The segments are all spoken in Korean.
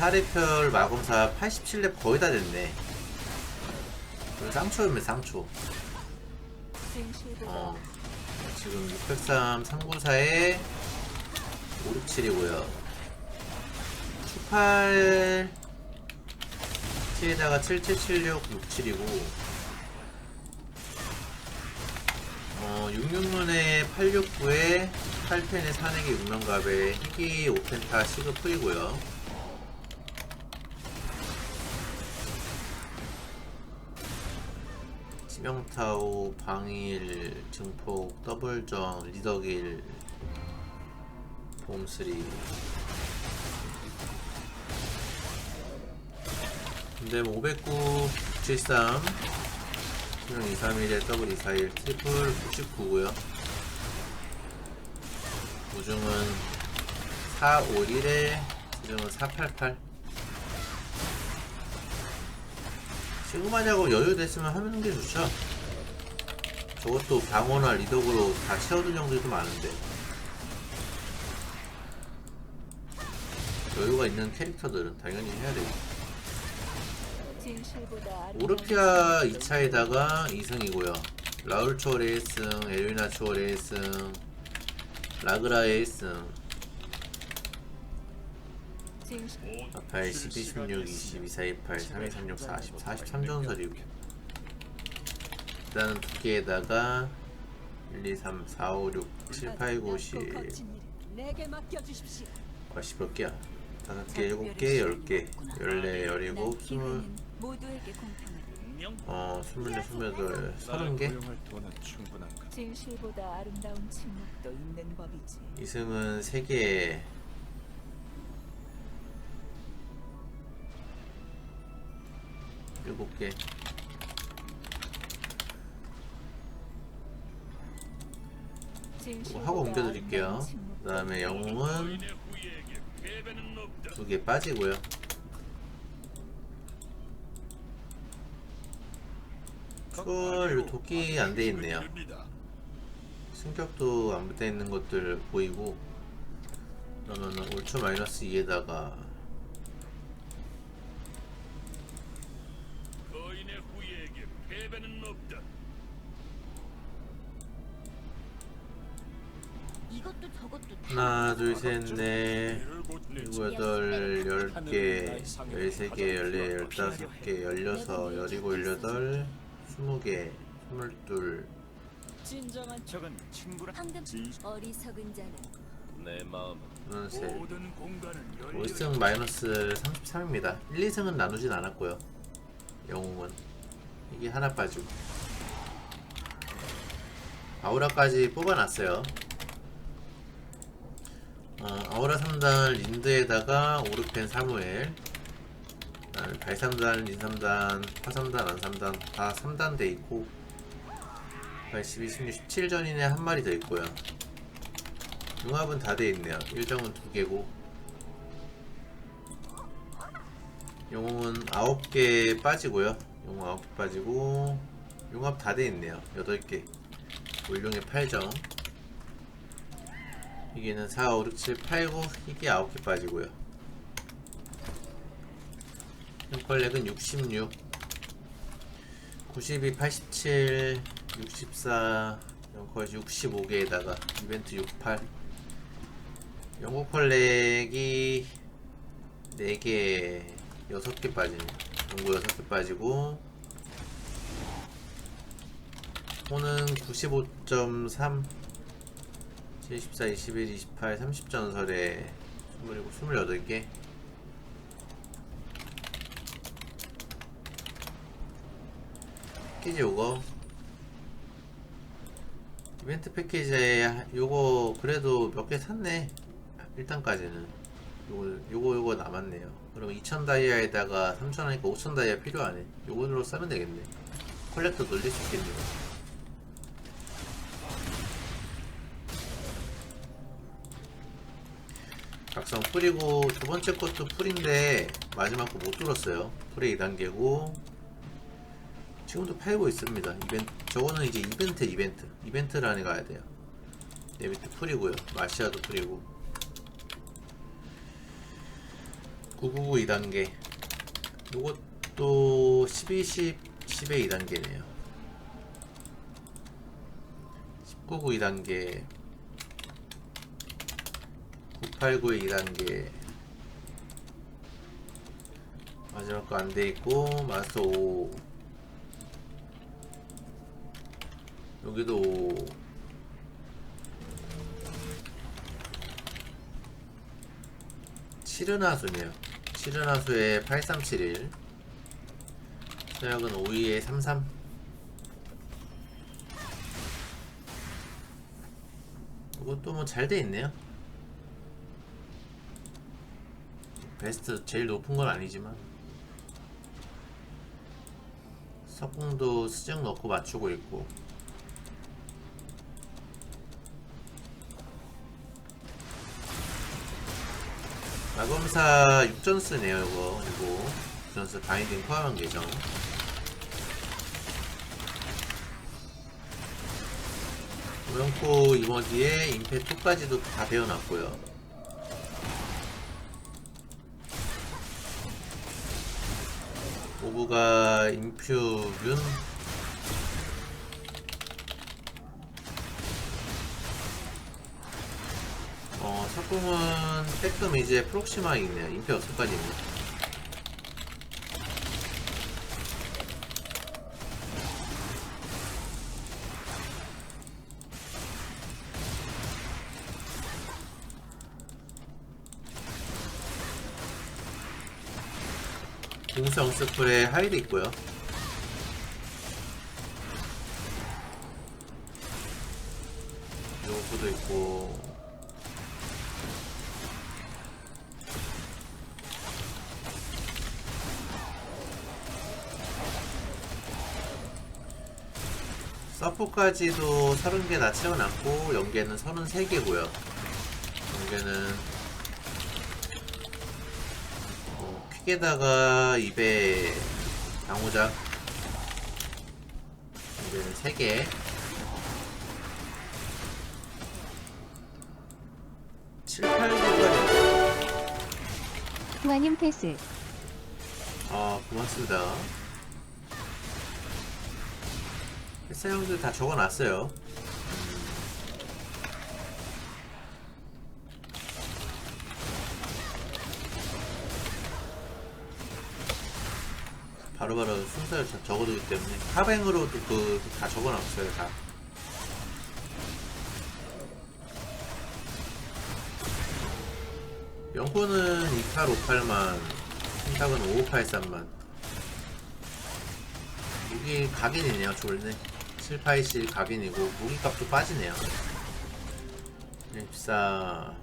94레펠 마검사 87렙 거의 다 됐네. 쌍초였네, 쌍초. 어. 지금 603, 394에 567이고요. 78, 7에다가 7776, 67이고, 어, 666에 869에 8펜에 4내기 6면갑에 희귀 5펜타 시급 풀이고요. 치명타우, 방일, 증폭, 더블정, 리더길, 봄3 근데 뭐 509, 73, 수명 231에 더블 241, 트리플 99고요. 우중은 451에 지금은 488 하냐고 여유 됐으면 하는 게 좋죠. 저것도 방어나 리더그로 다 채워둔 형들도 많은데 여유가 있는 캐릭터들은 당연히 해야 되고 오르피아 2차에다가 2승이고요. 라울 초월의 1승, 에르나 초월의 1승, 라그라의 1승, 진실 아파의 12, 16, 20, 24, 28, 32, 36, 40, 43전설이고 일단은 두 개에다가 1, 2, 3, 4, 5, 6, 7, 8, 9, 10 내게 맡겨주십시오. 벌써 몇 개야? 다섯 개, 일곱 개, 열 개, 열네, 열일곱, 스물, 모두에게 공평한 어, 스물네, 스물여덟, 서른 개? 고용할 돈은 충분한가? 진실보다 아름다운 침묵도 있는 법이지. 이승은 세 개, 일곱 개. 진실보다 하고 옮겨드릴게요. 그 다음에 영웅은. 두 개 빠지고요. 추월 도끼 안 돼 있네요. 승격도 안 붙어 있는 것들 보이고 그러면은 울트 마이너스 2에다가 거인의 후예에게 패배는 없다. 이것도 저것도 다 하나 둘셋넷 일곱 여덟 열개 열세 개 열네 열다섯 개 열여섯 열일곱 열여덟 스무 개 스물둘. 진정한 적은 친구라. 황금 어리석은 자는 내 마음. 스물셋. 모든 공간은 열려. 5승 마이너스 33입니다. 1, 2승은 나누진 않았고요. 영웅은 이게 하나 빠지고. 아우라까지 뽑아놨어요. 어, 아우라 3단 린드에다가 오르펜 사무엘 발 3단, 린 3단, 파 3단, 안 3단 다 3단 돼 있고 82, 16, 17전인에 한 마리 더 있고요. 융합은 다 돼 있네요. 1정은 두 개고. 영웅은 9개 빠지고요 영웅 9개 빠지고 융합 다 돼 있네요. 8개. 물룡의 8점 이게는 4, 5, 6, 7, 8, 9 이게 9개 빠지고요. kol렉은 66 92, 87, 64 거의 65개에다가 이벤트 68 영국 컬렉이 4개 6개 빠지네 영구 6개 빠지고 호는 95.3 74, 21, 28, 30 전설에 27, 28개. 패키지 요거. 이벤트 패키지에 요거 그래도 몇 개 샀네. 일단까지는. 요거 요거 요거 남았네요 그럼 2000 다이아에다가 3000 하니까 5000 다이아 필요하네. 요거로 싸면 되겠네. 컬렉터 늘릴 수 있겠네요 각성 풀이고 두 번째 것도 풀인데 마지막 거 못 뚫었어요. 풀의 2단계고 지금도 팔고 있습니다. 이벤트 저거는 이제 이벤트 이벤트. 이벤트를 안에 가야 돼요. 데비트 풀이고요. 마시아도 풀이고 999 2단계. 요것도 12, 10, 10의 2단계네요. 1999 2단계 989의 2단계. 마지막 거 안돼 있고 마스터 5 여기도 5 칠은하수네요. 칠은하수에 8371 서약은 52에 33 이것도 뭐 잘 돼 있네요. 베스트 제일 높은 건 아니지만. 석궁도 수정 넣고 맞추고 있고 마검사 6전스네요 이거. 이거 6전스 바인딩 포함한 계정. 오연코 이머지에 임페 2까지도 다 배워놨고요. 오브가 인퓨균 어, 석궁은 빼끔 이제 프록시마 있네요. 인페 없을까지 있네. 공성 스플에 하이드 있고요. 서포까지도 30개 다 채워놨고 연계는 33개고요. 연계는 어, 퀵에다가 2배 방호작 연계는 3개. 7, 8개까지. 후아님 패스. 아 고맙습니다 사 형들 다 적어놨어요. 바로바로 순서를 다 적어두기 때문에 하뱅으로도 그 다 적어놨어요 다. 영코는 2858만 신탁은 5583만. 무기 각인이네요 졸네 7827 각인이고 무기값도 빠지네요. 14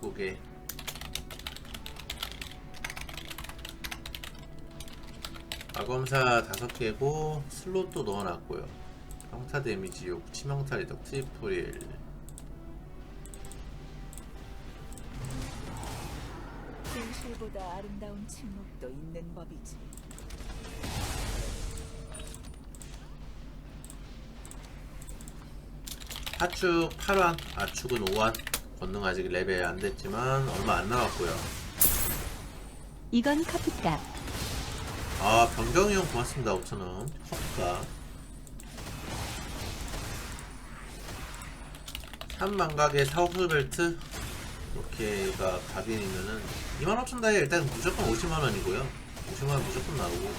19개. 마검사 5개고 슬롯도 넣어놨고요. 평타 데미지 6 치명타 리덕 트리플. 진실보다 아름다운 침묵도 있는 법이지. 하축 8완, 아축은 5완. 권능 아직 레벨 안 됐지만 얼마 안 나왔고요. 이건 커피값. 아 변경이 형 고맙습니다 5천원 컵가 3만각의 사옥수 벨트 이렇게가 각인이면은 25,000다에 일단 무조건 50만원이고요 50만원 무조건 나오고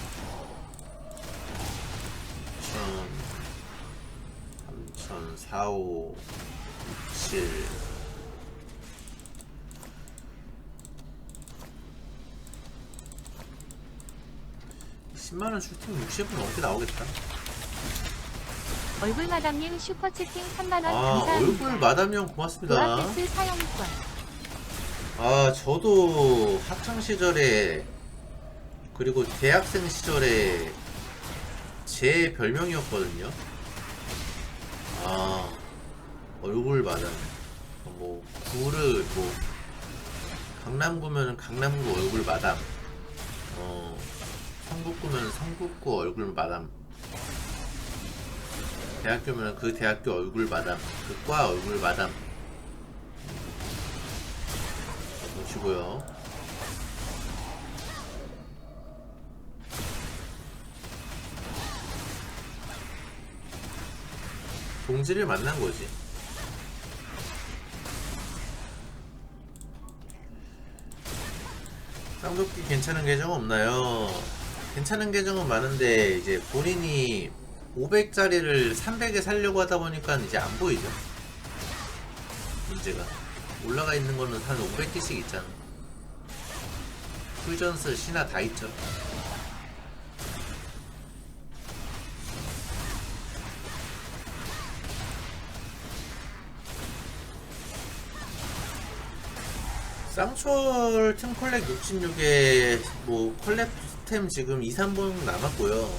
4, 5 7 10만원 슈팅 60은 넘게 나오겠다 얼굴 마담님 슈퍼채팅 3만원 아 감사합니다. 얼굴 마담형 고맙습니다 도화 패스 사용권. 아 저도 학창 시절에 그리고 대학생 시절에 제 별명이었거든요. 아 얼굴 마담 뭐 구를 뭐 강남구면 강남구 얼굴 마담. 어 성북구면 성북구 얼굴 마담. 대학교면 그 대학교 얼굴 마담. 그 과 얼굴 마담. 보시고요. 동지를 만난 거지. 쌍둥이 괜찮은 계정 없나요? 괜찮은 계정은 많은데 이제 본인이 500짜리를 300에 살려고 하다 보니까 이제 안 보이죠. 문제가 올라가 있는 거는 한 500개씩 있잖아. 풀전스 신화 다 있죠. 쌍철 틈 컬렉 66에 뭐 컬렉템 지금 2, 3분 남았고요.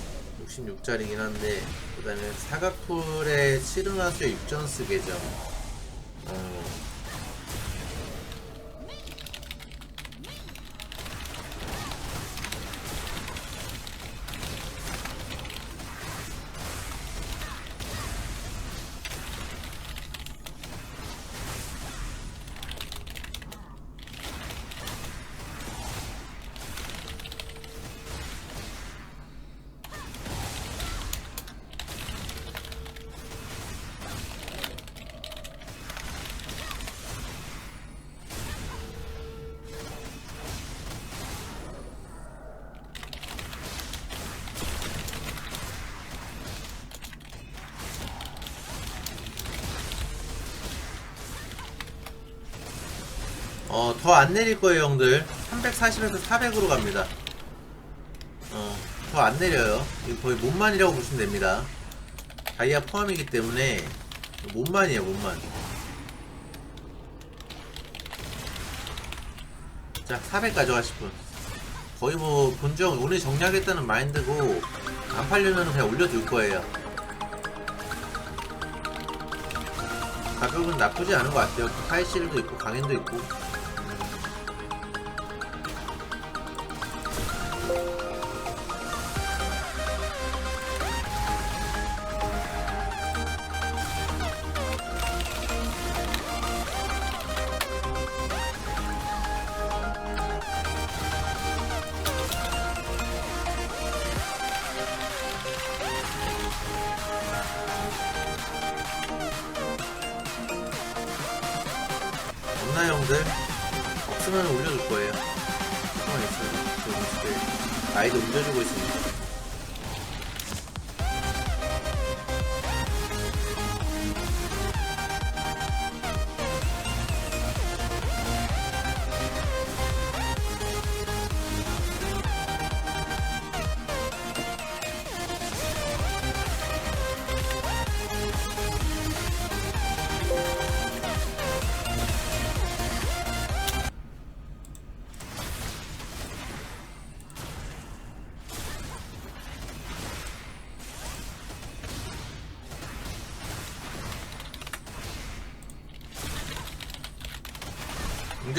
66짜리긴 한데 그 다음에 사각풀의 치르나수의 육전스 계정. 어, 더 안 내릴 거예요, 형들. 340에서 400으로 갑니다. 어, 더 안 내려요. 이거 거의 몸만이라고 보시면 됩니다. 다이아 포함이기 때문에 몸만이에요, 몸만. 자, 400 가져가실 분. 거의 뭐 본정 오늘 정리하겠다는 마인드고 안 팔려면 그냥 올려둘 거예요. 가격은 나쁘지 않은 것 같아요. 파이실도 있고 강연도 있고. 없나요, 형들? 없으면 올려줄 거예요. 가만 있어요. 아이도 옮겨주고 있습니다.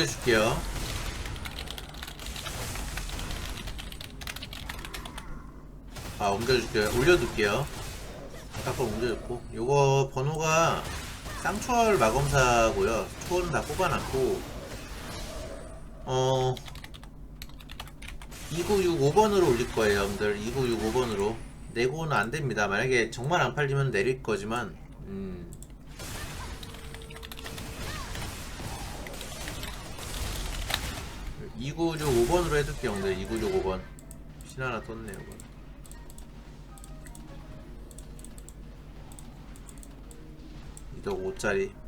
옮겨줄게요. 아, 옮겨줄게요. 올려둘게요. 아까 거 옮겨줬고. 요거 번호가 쌍초월 마검사고요. 초월은 다 뽑아놨고, 어, 2965번으로 올릴 거예요, 여러분들. 2965번으로. 내고는 안 됩니다. 만약에 정말 안 팔리면 내릴 거지만, 음, 29조 5번으로 해둘게요, 형들. 29조 5번. 신 하나 떴네요, 이거. 이덕 5짜리.